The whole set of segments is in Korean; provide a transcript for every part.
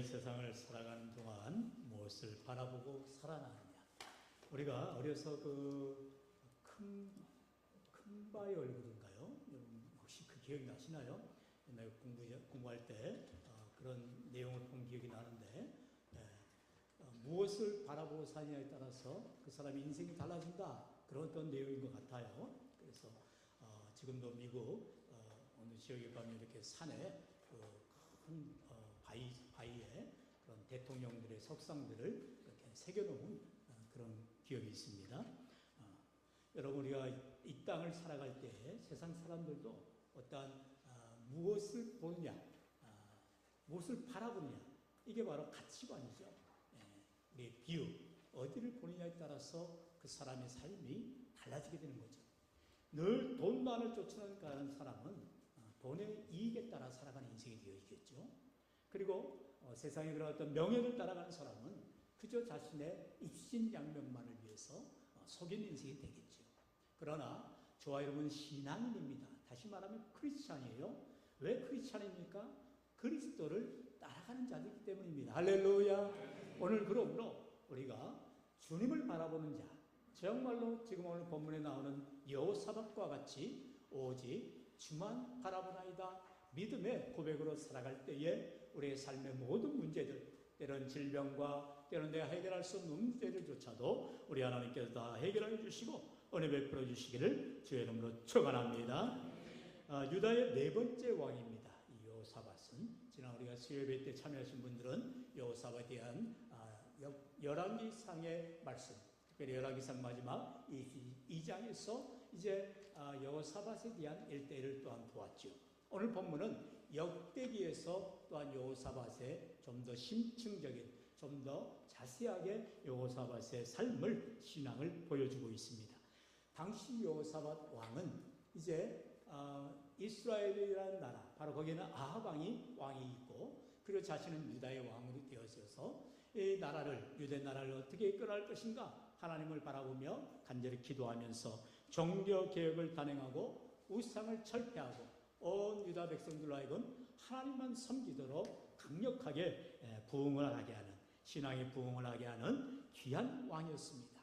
이 세상을 살아가는 동안 무엇을 바라보고 살아나느냐. 우리가 어려서 그 큰, 큰 바의 얼굴인가요? 여러분 혹시 그 기억이 나시나요? 옛날 공부, 공부할 때 어, 그런 내용을 본 기억이 나는데 예, 어, 무엇을 바라보고 사느냐에 따라서 그 사람의 인생이 달라진다. 그런 어떤 내용인 것 같아요. 그래서 어, 지금도 미국 어, 어느 지역에 가면 이렇게 산에 그큰 어, 바위, 바위에 그런 대통령들의 석상들을 이렇게 새겨놓은 어, 그런 기억이 있습니다. 어, 여러분 우리가 이 땅을 살아갈 때 세상 사람들도 어떠한 어, 무엇을 보느냐, 어, 무엇을 바라보느냐 이게 바로 가치관이죠. 예, 우리의 비유 어디를 보느냐에 따라서 그 사람의 삶이 달라지게 되는 거죠. 늘 돈만을 쫓아가는 사람은 어, 돈의 이익에 따라 살아가는 인생이 되어 있겠죠. 그리고 어, 세상에 그런 어떤 명예를 따라가는 사람은 그저 자신의 입신양명만을 위해서 어, 속인 인생이 되겠죠. 그러나 저와 여러분 신앙인입니다. 다시 말하면 크리스찬이에요. 왜 크리스찬입니까? 그리스도를 따라가는 자들이기 때문입니다. 할렐루야. 오늘 그러므로 우리가 주님을 바라보는 자, 정말로 지금 오늘 본문에 나오는 여호사박과 같이 오직 주만 바라보나이다 믿음의 고백으로 살아갈 때에 우리의 삶의 모든 문제들 때론 질병과 때론 내가 해결할 수 없는 문제들조차도 우리 하나님께서 다 해결해 주시고 은혜 베풀어 주시기를 주의 이름으로 축원합니다. 아, 유다의 네 번째 왕입니다. 이 여호사밧은 지난 우리가 수요예배 때 참여하신 분들은 여호사밧에 대한 아, 열왕기상의 말씀, 특별히 열왕기상 마지막 이 2장에서 이제 아, 여호사밧에 대한 일대를 또한 보았죠. 오늘 본문은 역대기에서 또한 여호사밧의 좀 더 심층적인, 좀 더 자세하게 여호사밧의 삶을 신앙을 보여주고 있습니다. 당시 여호사밧 왕은 이제 어, 이스라엘이라는 나라, 바로 거기에는 아합 왕이 왕이 있고, 그리고 자신은 유다의 왕으로 되어져서 이 나라를 유대 나라를 어떻게 이끌어갈 것인가 하나님을 바라보며 간절히 기도하면서 종교 개혁을 단행하고 우상을 철폐하고 온 유다 백성들로 하여금 하나님만 섬기도록 강력하게 부흥을 하게 하는 신앙의 부흥을 하게 하는 귀한 왕이었습니다.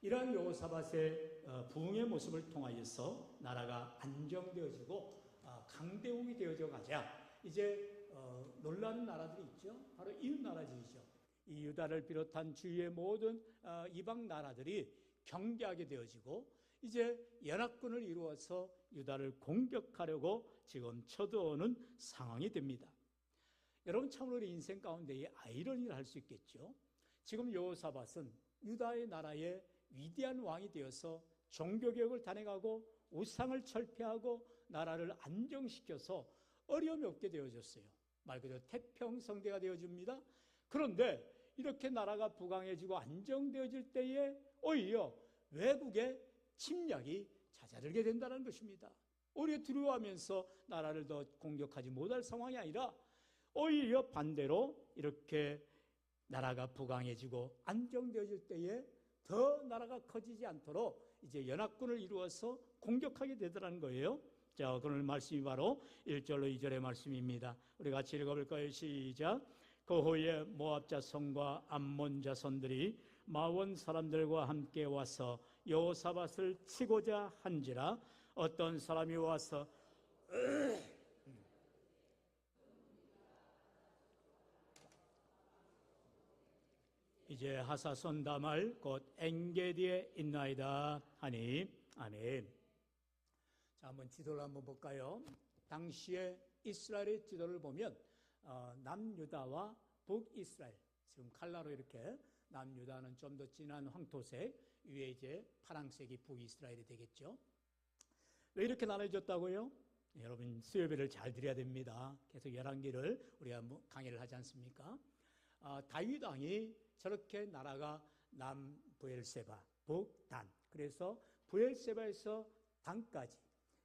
이러한 여호사밧의 어, 부흥의 모습을 통하여서 나라가 안정되어지고 어, 강대국이 되어져 가자 이제 어, 놀라는 나라들이 있죠. 바로 이웃 나라들이죠. 이 유다를 비롯한 주위의 모든 이방 나라들이 경계하게 되어지고 이제 연합군을 이루어서 유다를 공격하려고 지금 쳐들어오는 상황이 됩니다. 여러분 참으로 인생 가운데 이 아이러니를 할 수 있겠죠. 지금 여호사밧은 유다의 나라의 위대한 왕이 되어서 종교개혁을 단행하고 우상을 철폐하고 나라를 안정시켜서 어려움이 없게 되어졌어요. 말 그대로 태평성대가 되어집니다. 그런데 이렇게 나라가 부강해지고 안정되어질 때에 오히려 외국의 침략이 잦아들게 된다는 것입니다. 오히려 두려워하면서 나라를 더 공격하지 못할 상황이 아니라 오히려 반대로 이렇게 나라가 부강해지고 안정되어질 때에 더 나라가 커지지 않도록 이제 연합군을 이루어서 공격하게 되더라는 거예요. 자, 오늘 말씀이 바로 1절로 2절의 말씀입니다. 우리 같이 읽어볼까요? 시작. 그 후에 모압 자손과 암몬 자손들이 마원 사람들과 함께 와서 여호사밧을 치고자 한지라 어떤 사람이 와서 이제 하사손 다말 곧 엔게디에 있나이다 하니 아멘. 자 한번 지도를 한번 볼까요? 당시에 이스라엘의 지도를 보면 어, 남유다와 북이스라엘 지금 칼라로 이렇게 남유다는 좀 더 진한 황토색 위에 이제 파랑색이 북이스라엘이 되겠죠. 왜 이렇게 나눠졌다고요? 여러분 수요배를 잘 드려야 됩니다. 계속 열한기를 우리가 뭐 강의를 하지 않습니까? 아, 다윗 왕이 저렇게 나라가 남 부엘세바, 북 단. 그래서 부엘세바에서 단까지.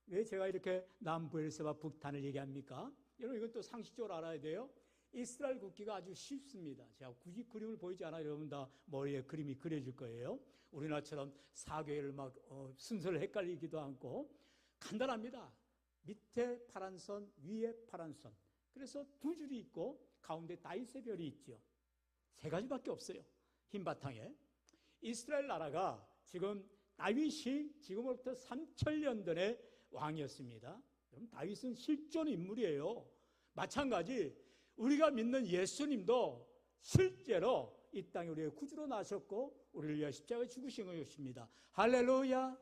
왜 제가 이렇게 남 부엘세바, 북단을 얘기합니까? 여러분 이건 또 상식적으로 알아야 돼요. 이스라엘 국기가 아주 쉽습니다. 제가 굳이 그림을 보이지 않아요. 여러분 다 머리에 그림이 그려질 거예요. 우리나라처럼 사계를 막 어, 순서를 헷갈리기도 않고 간단합니다. 밑에 파란 선, 위에 파란 선. 그래서 두 줄이 있고 가운데 다윗의 별이 있죠. 세 가지밖에 없어요. 흰 바탕에. 이스라엘 나라가 지금 다윗이 지금으로부터 3천년 전에 왕이었습니다. 그럼 다윗은 실존 인물이에요. 마찬가지 우리가 믿는 예수님도 실제로 이 땅에 우리의 구주로 나셨고 우리를 위해 십자가에 죽으신 것입니다. 할렐루야.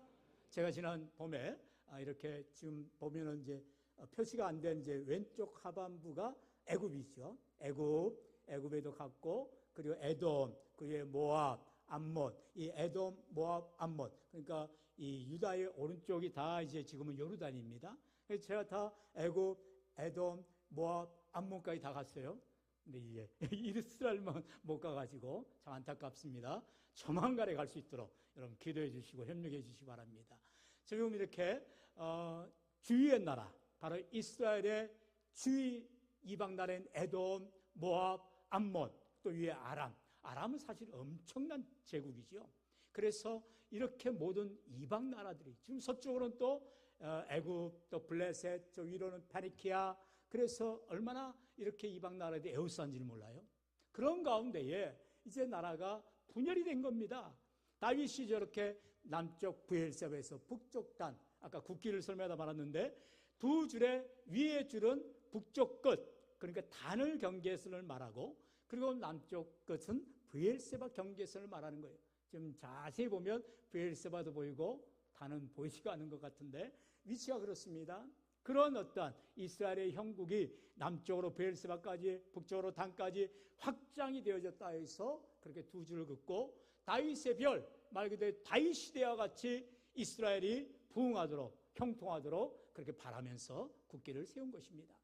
제가 지난 봄에 아, 이렇게 지금 보면은 이제 표시가 안 된 이제 왼쪽 하반부가 애굽이죠. 애굽, 애굽에도 갔고 그리고 에돔, 그리고 모압, 암몬, 이 에돔, 모압, 암몬. 그러니까 이 유다의 오른쪽이 다 이제 지금은 요르단입니다. 제가 다 애굽, 에돔, 모압, 암몬까지 다 갔어요. 근데 이제 이스라엘만 못 가가지고 참 안타깝습니다. 조만간에 갈 수 있도록 여러분 기도해 주시고 협력해 주시기 바랍니다. 지금 이렇게 어, 주위의 나라, 바로 이스라엘의 주위 이방 나라인 에돔, 모압, 암몬, 또 위에 아람. 아람은 사실 엄청난 제국이지요. 그래서 이렇게 모든 이방 나라들이 지금 서쪽으로는 또 어, 애굽, 또 블레셋, 저 위로는 파니키아. 그래서 얼마나 이렇게 이방 나라들이 애우싼지를 몰라요. 그런 가운데에 이제 나라가 분열이 된 겁니다. 다윗이 저렇게 남쪽 부엘세바에서 북쪽 단, 아까 국기를 설명하다 말았는데 두 줄의 위의 줄은 북쪽 끝, 그러니까 단을 경계선을 말하고 그리고 남쪽 끝은 부엘세바 경계선을 말하는 거예요. 지금 자세히 보면 부엘세바도 보이고 단은 보이지가 않는 것 같은데 위치가 그렇습니다. 그런 어떤 이스라엘의 형국이 남쪽으로 베엘세바까지 북쪽으로 단까지 확장이 되어졌다 해서 그렇게 두 줄을 긋고 다윗의 별, 말 그대로 다윗 시대와 같이 이스라엘이 부흥하도록 형통하도록 그렇게 바라면서 국기를 세운 것입니다.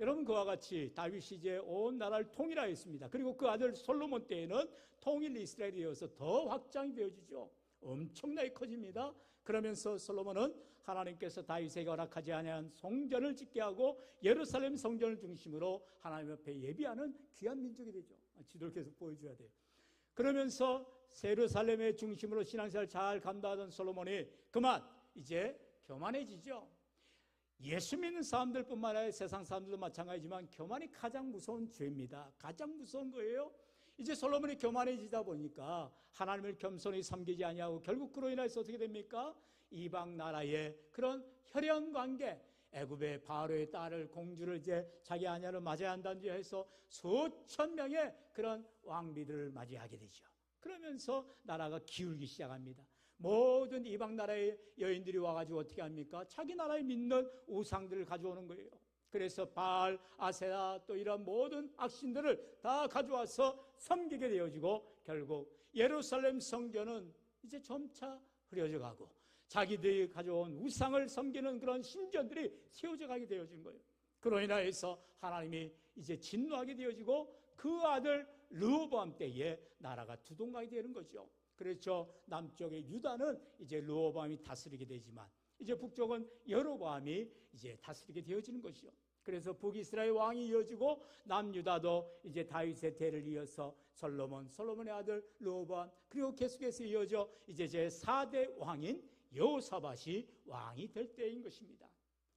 여러분 그와 같이 다윗이 이제 온 나라를 통일하였습니다. 그리고 그 아들 솔로몬 때에는 통일 이스라엘이 되어서 더 확장이 되어지죠. 엄청나게 커집니다. 그러면서 솔로몬은 하나님께서 다윗에게 허락하지 아니한 성전을 짓게 하고 예루살렘 성전을 중심으로 하나님 앞에 예비하는 귀한 민족이 되죠. 지도를 계속 보여줘야 돼요. 그러면서 예루살렘의 중심으로 신앙생활 잘 감당하던 솔로몬이 그만 이제 교만해지죠. 예수 믿는 사람들뿐만 아니라 세상 사람들도 마찬가지지만 교만이 가장 무서운 죄입니다. 가장 무서운 거예요. 이제 솔로몬이 교만해지다 보니까 하나님을 겸손히 섬기지 아니하고 결국 그로 인해서 어떻게 됩니까? 이방 나라의 그런 혈연 관계, 애굽의 바로의 딸을 공주를 이제 자기 아내로 한다는 해서 수천 명의 그런 왕비들을 맞이하게 되죠. 그러면서 나라가 기울기 시작합니다. 모든 이방 나라의 여인들이 와가지고 어떻게 합니까? 자기 나라에 믿는 우상들을 가져오는 거예요. 그래서 바알, 아세라 또 이런 모든 악신들을 다 가져와서 섬기게 되어지고 결국 예루살렘 성전은 이제 점차 흐려져 가고 자기들이 가져온 우상을 섬기는 그런 신전들이 세워져 가게 되어진 거예요. 그로 인하여서 하나님이 이제 진노하게 되어지고 그 아들 르호보암 때에 나라가 두동강이 되는 거죠. 그렇죠. 남쪽의 유다는 이제 르호보암이 다스리게 되지만 이제 북쪽은 여로보암이 이제 다스리게 되어지는 것이죠. 그래서 북이스라엘 왕이 이어지고 남유다도 이제 다윗의 대를 이어서 솔로몬, 솔로몬의 아들 르호보암 그리고 계속해서 이어져 이제 제 4대 왕인 여호사밧이 왕이 될 때인 것입니다.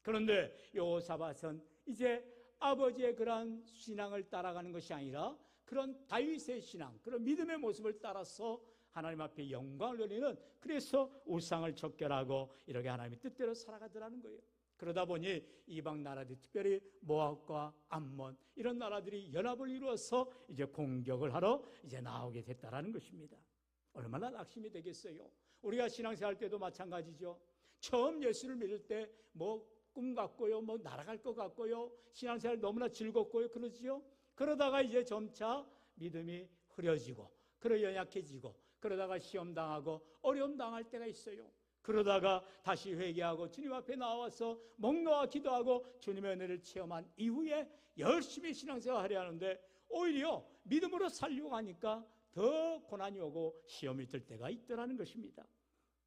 그런데 여호사밧은 이제 아버지의 그런 신앙을 따라가는 것이 아니라 그런 다윗의 신앙, 그런 믿음의 모습을 따라서 하나님 앞에 영광을 돌리는 그래서 우상을 척결하고 이렇게 하나님의 뜻대로 살아가더라는 거예요. 그러다 보니 이방 나라들 특별히 모압과 암몬 이런 나라들이 연합을 이루어서 이제 공격을 하러 이제 나오게 됐다라는 것입니다. 얼마나 낙심이 되겠어요. 우리가 신앙생활 때도 마찬가지죠. 처음 예수를 믿을 때 뭐 꿈 같고요, 뭐 날아갈 것 같고요, 신앙생활 너무나 즐겁고요, 그러지요. 그러다가 이제 점차 믿음이 흐려지고, 그러 연약해지고, 그러다가 시험 당하고 어려움 당할 때가 있어요. 그러다가 다시 회개하고 주님 앞에 나와서 목 놓아 기도하고 주님의 은혜를 체험한 이후에 열심히 신앙생활 하려 하는데 오히려 믿음으로 살려고 하니까 더 고난이 오고 시험이 들 때가 있더라는 것입니다.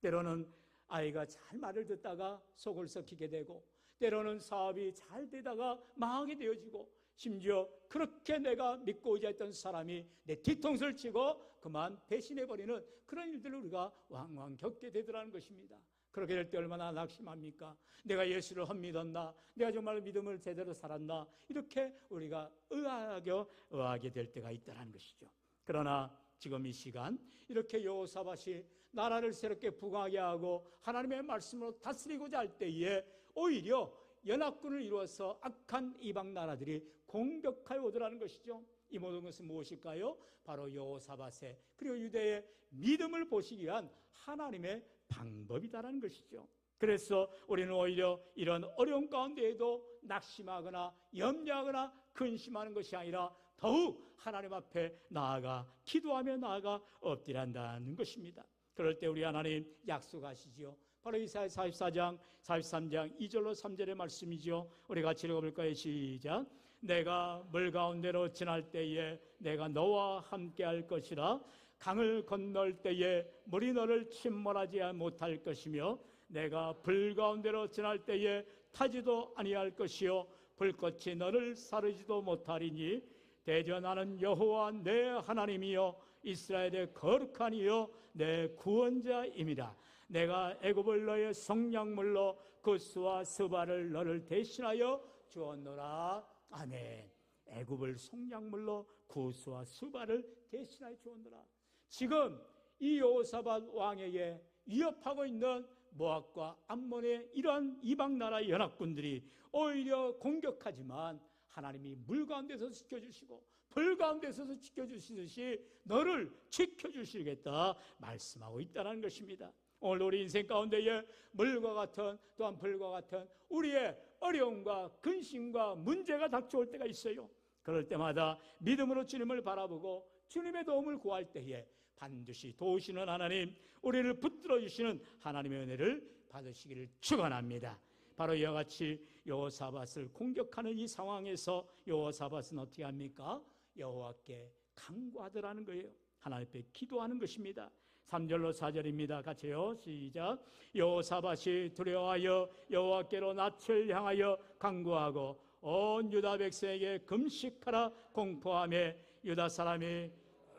때로는 아이가 잘 말을 듣다가 속을 썩히게 되고 때로는 사업이 잘 되다가 망하게 되어지고 심지어 그렇게 내가 믿고 의지했던 사람이 내 뒤통수를 치고 그만 배신해버리는 그런 일들을 우리가 왕왕 겪게 되더라는 것입니다. 그렇게 될 때 얼마나 낙심합니까? 내가 예수를 헛 믿었나? 내가 정말 믿음을 제대로 살았나? 이렇게 우리가 의아하게, 의아하게 될 때가 있다는 것이죠. 그러나 지금 이 시간 이렇게 여호사밭이 나라를 새롭게 부강하게 하고 하나님의 말씀으로 다스리고자 할 때에 오히려 연합군을 이루어서 악한 이방 나라들이 공격하여 오더라는 것이죠. 이 모든 것은 무엇일까요? 바로 여호사밧의 그리고 유대의 믿음을 보시기 위한 하나님의 방법이다라는 것이죠. 그래서 우리는 오히려 이런 어려운 가운데에도 낙심하거나 염려하거나 근심하는 것이 아니라 더욱 하나님 앞에 나아가 기도하며 나아가 엎드란다는 것입니다. 그럴 때 우리 하나님 약속하시지요. 바로 이사야 44장 43장 2절로 3절의 말씀이죠. 우리 같이 읽어볼까요? 시작. 내가 물 가운데로 지날 때에 내가 너와 함께 할 것이라 강을 건널 때에 물이 너를 침몰하지 못할 것이며 내가 불 가운데로 지날 때에 타지도 아니할 것이요 불꽃이 너를 사르지도 못하리니 대전하는 여호와 내 하나님이여 이스라엘의 거룩한 이여 내 구원자임이라 내가 애굽을 너의 성량물로 구스와 스바를 너를 대신하여 주었노라. 아멘. 애굽을 성량물로 구스와 스바를 대신하여 주었노라. 지금 이 여호사밧 왕에게 위협하고 있는 모압과 암몬의 이러한 이방 나라 연합군들이 오히려 공격하지만 하나님이 물 가운데서 지켜주시고 불 가운데서 지켜주시듯이 너를 지켜주시겠다 말씀하고 있다는 것입니다. 오늘 우리 인생 가운데에 물과 같은 또한 불과 같은 우리의 어려움과 근심과 문제가 닥쳐올 때가 있어요. 그럴 때마다 믿음으로 주님을 바라보고 주님의 도움을 구할 때에 반드시 도우시는 하나님, 우리를 붙들어 주시는 하나님의 은혜를 받으시기를 축원합니다. 바로 이와 같이 여호사밧을 공격하는 이 상황에서 여호사밧은 어떻게 합니까? 여호와께 간구하더라는 거예요. 하나님 앞에 기도하는 것입니다. 3절로 4절입니다. 같이요. 시작. 여호사밧이 두려워하여 여호와께로 낯을 향하여 간구하고 온 유다 백성에게 금식하라 공포함에 유다 사람이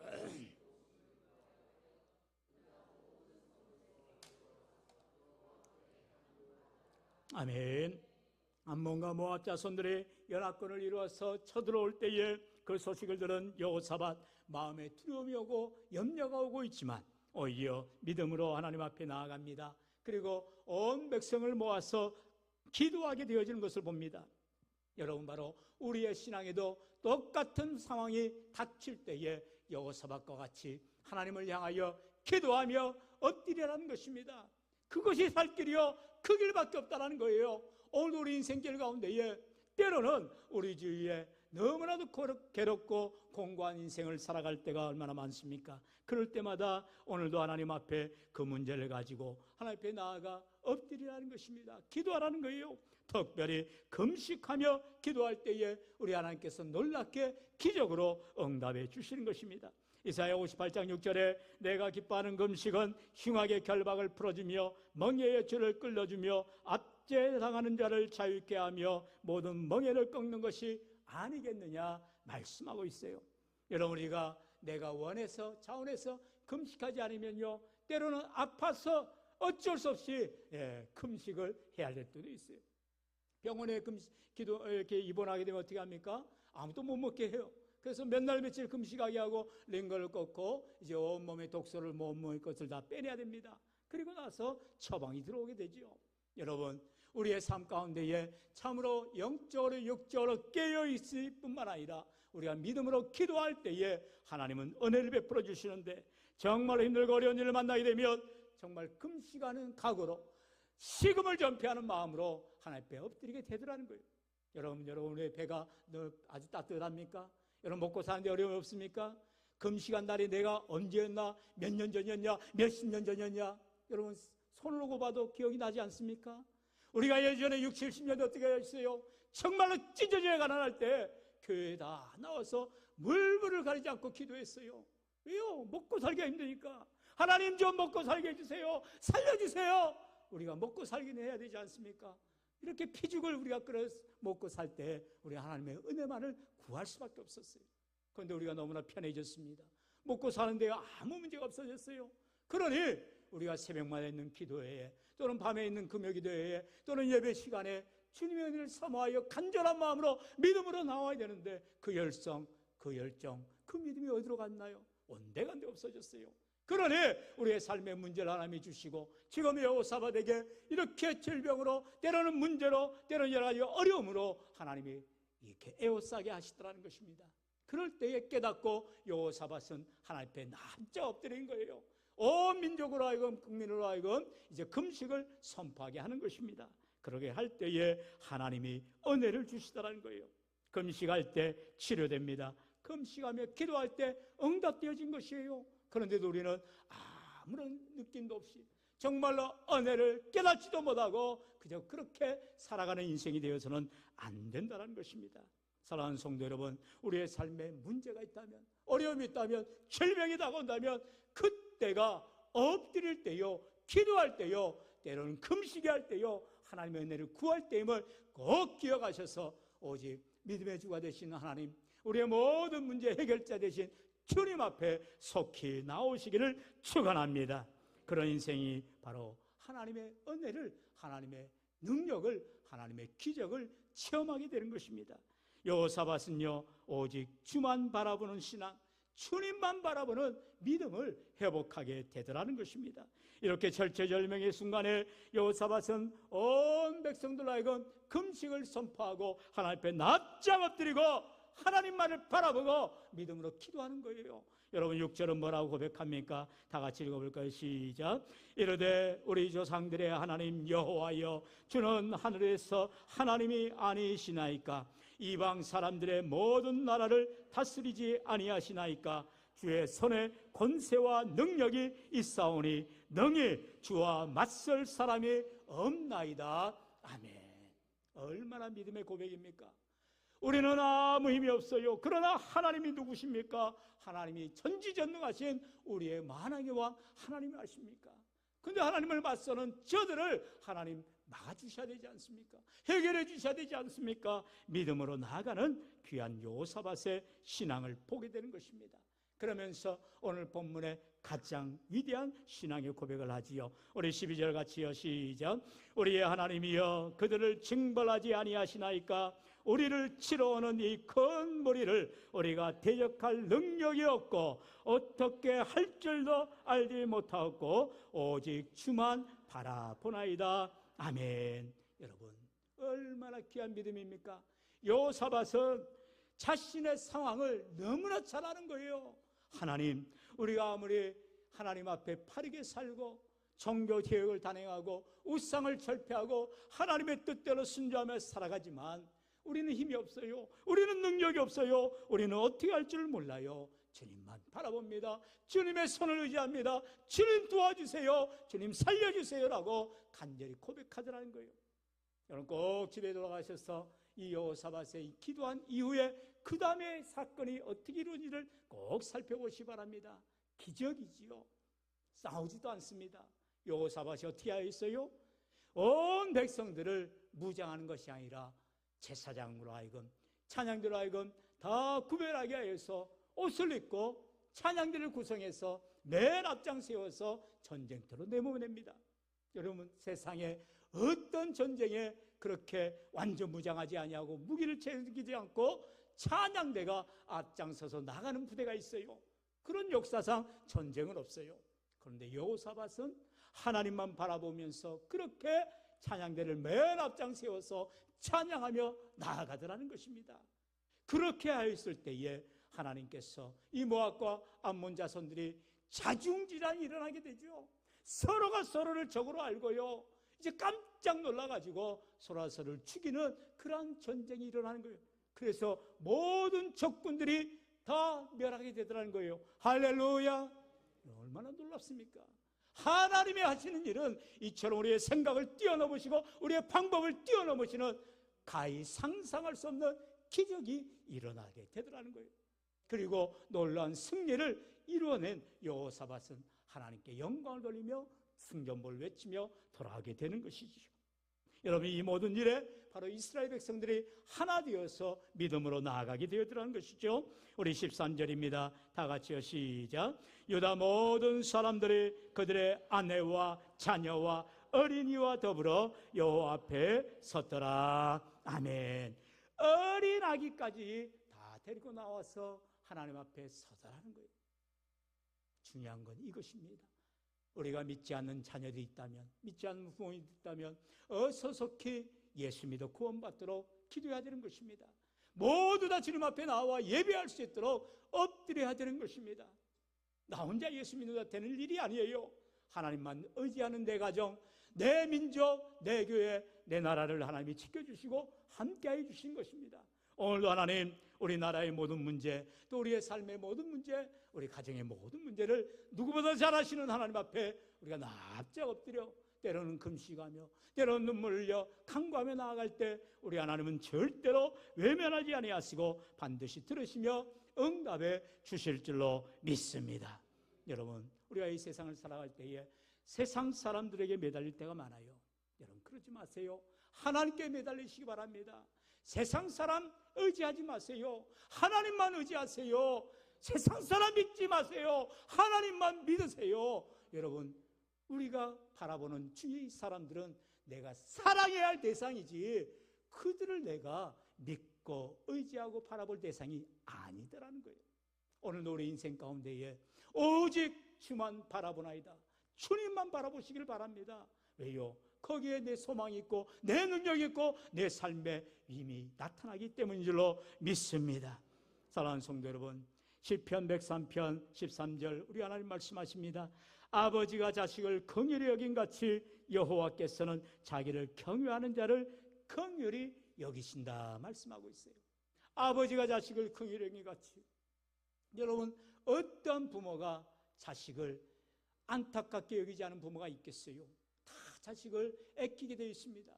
아멘. 암몬과 모압 자손들의 연합군을 이루어서 쳐들어올 때에 그 소식을 들은 여호사밧 마음에 두려움이 오고 염려가 오고 있지만 오히려 믿음으로 하나님 앞에 나아갑니다. 그리고 온 백성을 모아서 기도하게 되어지는 것을 봅니다. 여러분 바로 우리의 신앙에도 똑같은 상황이 닥칠 때에 여호사밧과 같이 하나님을 향하여 기도하며 엎드리라는 것입니다. 그것이 살 길이요 그 길밖에 없다는 거예요. 오늘 우리 인생길 가운데에 때로는 우리 주위에 너무나도 괴롭고 공고한 인생을 살아갈 때가 얼마나 많습니까? 그럴 때마다 오늘도 하나님 앞에 그 문제를 가지고 하나님 앞에 나아가 엎드리라는 것입니다. 기도하라는 거예요. 특별히 금식하며 기도할 때에 우리 하나님께서 놀랍게 기적으로 응답해 주시는 것입니다. 이사야 58장 6절에 내가 기뻐하는 금식은 흉악의 결박을 풀어주며 멍에의 줄을 끌어주며 압제 당하는 자를 자유케 하며 모든 멍에를 꺾는 것이 아니겠느냐 말씀하고 있어요. 여러분 우리가 내가 원해서 자원해서 금식하지 않으면요 때로는 아파서 어쩔 수 없이 예, 금식을 해야 될 때도 있어요. 병원에 금식, 기도 이렇게 입원하게 되면 어떻게 합니까? 아무도 못 먹게 해요. 그래서 몇 날 며칠 금식하게 하고 링거를 꺾고 이제 온몸에 독소를 몸몸의 것을 다 빼내야 됩니다. 그리고 나서 처방이 들어오게 되지요. 여러분, 우리의 삶 가운데에 참으로 영적으로 육적으로 깨어 있을 뿐만 아니라 우리가 믿음으로 기도할 때에 하나님은 은혜를 베풀어 주시는데 정말 힘들고 어려운 일을 만나게 되면 정말 금식하는 각오로 식음을 전폐하는 마음으로 하나님 배 엎드리게 되더라는 거예요. 여러분, 여러분의 배가 아주 따뜻합니까? 여러분 먹고 사는데 어려움이 없습니까? 금식한 날이 내가 언제였나? 몇 년 전이었냐? 몇 십 년 전이었냐? 여러분 손을 오고 봐도 기억이 나지 않습니까? 우리가 예전에 6, 70년대 어떻게 했어요? 정말로 찢어져야 가난할 때 교회에 다 나와서 물불을 가리지 않고 기도했어요. 왜요? 먹고 살기가 힘드니까. 하나님 좀 먹고 살게 해주세요. 살려주세요. 우리가 먹고 살긴 해야 되지 않습니까? 이렇게 피죽을 우리가 끓여 먹고 살 때 우리 하나님의 은혜만을 구할 수밖에 없었어요. 그런데 우리가 너무나 편해졌습니다. 먹고 사는데 아무 문제가 없어졌어요. 그러니 우리가 새벽마다 있는 기도회에 또는 밤에 있는 금요기도회에 또는 예배 시간에 주님의 은혜를 사모하여 간절한 마음으로 믿음으로 나와야 되는데 그 열성, 그 열정, 그 믿음이 어디로 갔나요? 온데간데 없어졌어요. 그러니 우리의 삶의 문제를 하나님이 주시고 지금 여호사밧에게 이렇게 질병으로 때로는 문제로 때로는 여러 가지 어려움으로 하나님이 이렇게 에워싸게 하시더라는 것입니다. 그럴 때에 깨닫고 여호사밧은 하나님 앞에 납작 엎드린 거예요. 온 민족으로 하여금 국민으로 하여금 이제 금식을 선포하게 하는 것입니다. 그러게 할 때에 하나님이 은혜를 주시더라는 거예요. 금식할 때 치료됩니다. 금식하며 기도할 때 응답되어진 것이에요. 그런데도 우리는 아무런 느낌도 없이 정말로 은혜를 깨닫지도 못하고 그저 그렇게 살아가는 인생이 되어서는 안 된다는 것입니다. 사랑하는 성도 여러분, 우리의 삶에 문제가 있다면, 어려움이 있다면, 질병이 다가온다면, 그 때가 엎드릴 때요, 기도할 때요, 때로는 금식이 할 때요, 하나님의 은혜를 구할 때임을 꼭 기억하셔서 오직 믿음의 주가 되신 하나님, 우리의 모든 문제 해결자 되신 주님 앞에 속히 나오시기를 축원합니다. 그런 인생이 바로 하나님의 은혜를 하나님의 능력을 하나님의 기적을 체험하게 되는 것입니다. 여호사밧은요 오직 주만 바라보는 신앙, 주님만 바라보는 믿음을 회복하게 되더라는 것입니다. 이렇게 절체절명의 순간에 여호사밧은 온 백성들 하여금 금식을 선포하고 하나님 앞에 납작 엎드리고 하나님만을 바라보고 믿음으로 기도하는 거예요. 여러분 6절은 뭐라고 고백합니까? 다 같이 읽어볼까요? 시작. 이르되 우리 조상들의 하나님 여호와여 주는 하늘에서 하나님이 아니시나이까 이방 사람들의 모든 나라를 다스리지 아니하시나이까 주의 손에 권세와 능력이 있사오니 능히 주와 맞설 사람이 없나이다. 아멘. 얼마나 믿음의 고백입니까? 우리는 아무 힘이 없어요. 그러나 하나님이 누구십니까? 하나님이 전지전능하신 우리의 만왕의 왕 하나님이 아십니까? 근데 하나님을 맞서는 저들을 하나님 막아주셔야 되지 않습니까? 해결해 주셔야 되지 않습니까? 믿음으로 나아가는 귀한 요사밭의 신앙을 보게 되는 것입니다. 그러면서 오늘 본문에 가장 위대한 신앙의 고백을 하지요. 우리 12절 같이요. 시작. 우리의 하나님이여 그들을 징벌하지 아니하시나이까 우리를 치러 오는 이 큰 무리를 우리가 대적할 능력이 없고 어떻게 할 줄도 알지 못하고 오직 주만 바라보나이다. 아멘. 여러분 얼마나 귀한 믿음입니까? 요사밭은 자신의 상황을 너무나 잘 아는 거예요. 하나님, 우리가 아무리 하나님 앞에 파리게 살고 종교 개혁을 단행하고 우상을 철폐하고 하나님의 뜻대로 순종하며 살아가지만 우리는 힘이 없어요. 우리는 능력이 없어요. 우리는 어떻게 할 줄 몰라요. 주님만 바라봅니다. 주님의 손을 의지합니다. 주님 도와주세요. 주님 살려주세요라고 간절히 고백하더라는 거예요. 여러분 꼭 집에 돌아가셔서 이 여호사밧의 기도한 이후에 그 다음에 사건이 어떻게 이루어지를 꼭 살펴보시 기 바랍니다. 기적이지요. 싸우지도 않습니다. 여호사밧이 어떻게 하였어요? 온 백성들을 무장하는 것이 아니라 제사장으로 하여금 찬양대로 하여금 다 구별하게 하여서 옷을 입고 찬양대를 구성해서 맨 앞장 세워서 전쟁터로 내모냅니다. 여러분 세상에 어떤 전쟁에 그렇게 완전 무장하지 아니하고 무기를 챙기지 않고 찬양대가 앞장서서 나가는 부대가 있어요. 그런 역사상 전쟁은 없어요. 그런데 여호사밧은 하나님만 바라보면서 그렇게 찬양대를 맨 앞장 세워서 찬양하며 나아가더라는 것입니다. 그렇게 하였을 때에 하나님께서 이 모압과 암몬 자손들이 자중질환이 일어나게 되죠. 서로가 서로를 적으로 알고요. 이제 깜짝 놀라가지고 소라서를 죽이는 그러한 전쟁이 일어나는 거예요. 그래서 모든 적군들이 다 멸하게 되더라는 거예요. 할렐루야! 얼마나 놀랍습니까? 하나님이 하시는 일은 이처럼 우리의 생각을 뛰어넘으시고 우리의 방법을 뛰어넘으시는 가히 상상할 수 없는 기적이 일어나게 되더라는 거예요. 그리고 놀라운 승리를 이루어낸 여호사밧은 하나님께 영광을 돌리며 승전보를 외치며 돌아가게 되는 것이지요. 여러분 이 모든 일에 바로 이스라엘 백성들이 하나 되어서 믿음으로 나아가게 되었더라는 것이죠. 우리 13절입니다. 다 같이요 시작. 유다 모든 사람들이 그들의 아내와 자녀와 어린이와 더불어 여호와 앞에 섰더라. 아멘. 어린 아기까지 다 데리고 나와서 하나님 앞에 서더라는 거예요. 중요한 건 이것입니다. 우리가 믿지 않는 자녀들이 있다면, 믿지 않는 부모님이 있다면, 어서 속히 예수 믿어 구원받도록 기도해야 되는 것입니다. 모두 다 주님 앞에 나와 예배할 수 있도록 엎드려야 되는 것입니다. 나 혼자 예수 믿는다 되는 일이 아니에요. 하나님만 의지하는 내 가정, 내 민족, 내 교회, 내 나라를 하나님이 지켜주시고 함께해 주신 것입니다. 오늘도 하나님 우리나라의 모든 문제, 또 우리의 삶의 모든 문제, 우리 가정의 모든 문제를 누구보다 잘 아시는 하나님 앞에 우리가 납작 엎드려 때로는 금식하며 때로는 눈물 흘려 간구하며 나아갈 때 우리 하나님은 절대로 외면하지 아니하시고 반드시 들으시며 응답해 주실 줄로 믿습니다. 여러분, 우리가 이 세상을 살아갈 때에 세상 사람들에게 매달릴 때가 많아요. 여러분, 그러지 마세요. 하나님께 매달리시기 바랍니다. 세상 사람 의지하지 마세요. 하나님만 의지하세요. 세상 사람 믿지 마세요. 하나님만 믿으세요. 여러분, 우리가 바라보는 주의 사람들은 내가 사랑해야 할 대상이지 그들을 내가 믿고 의지하고 바라볼 대상이 아니더라는 거예요. 오늘 우리 인생 가운데에 오직 주만 바라보나이다. 주님만 바라보시길 바랍니다. 왜요? 거기에 내 소망이 있고 내 능력이 있고 내 삶에 이미 나타나기 때문인 줄로 믿습니다. 사랑하는 성도 여러분, 시편 103편 13절 우리 하나님 말씀하십니다. 아버지가 자식을 긍휼히 여긴 같이 여호와께서는 자기를 경외하는 자를 긍휼히 여기신다 말씀하고 있어요. 아버지가 자식을 긍휼히 여긴 같이 여러분 어떤 부모가 자식을 안타깝게 여기지 않은 부모가 있겠어요? 다 자식을 애끼게 되어 있습니다.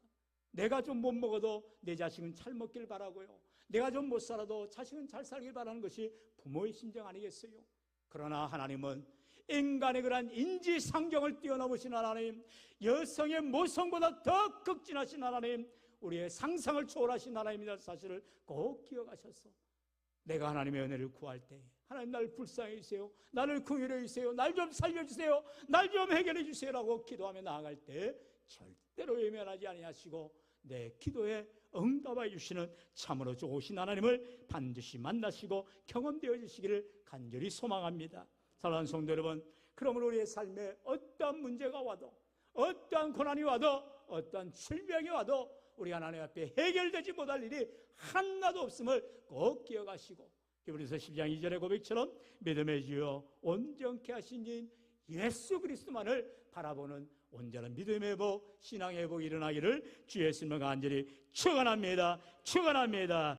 내가 좀 못 먹어도 내 자식은 잘 먹길 바라고요. 내가 좀 못 살아도 자식은 잘 살길 바라는 것이 부모의 심정 아니겠어요? 그러나 하나님은 인간의 그러한 인지상정을 뛰어넘으신 하나님, 여성의 모성보다 더 극진하신 하나님, 우리의 상상을 초월하신 하나님이라는 사실을 꼭 기억하셔서 내가 하나님의 은혜를 구할 때 하나님 날 불쌍해 주세요. 나를 긍휼해 주세요. 날 좀 살려 주세요. 날 좀 해결해 주세요라고 기도하며 나아갈 때 절대로 외면하지 아니하시고 내 기도에 응답해 주시는 참으로 좋으신 하나님을 반드시 만나시고 경험되어 주시기를 간절히 소망합니다. 사랑하는 성도 여러분, 그러므로 우리의 삶에 어떠한 문제가 와도 어떠한 고난이 와도 어떠한 질병이 와도 우리 하나님 앞에 해결되지 못할 일이 하나도 없음을 꼭 기억하시고 히브리서 12장 2절의 고백처럼 믿음의 주여 온전케 하신 인 예수 그리스도만을 바라보는 온전한 믿음의 복, 신앙의 복이 일어나기를 주 예수님을 간절히 축원합니다. 축원합니다.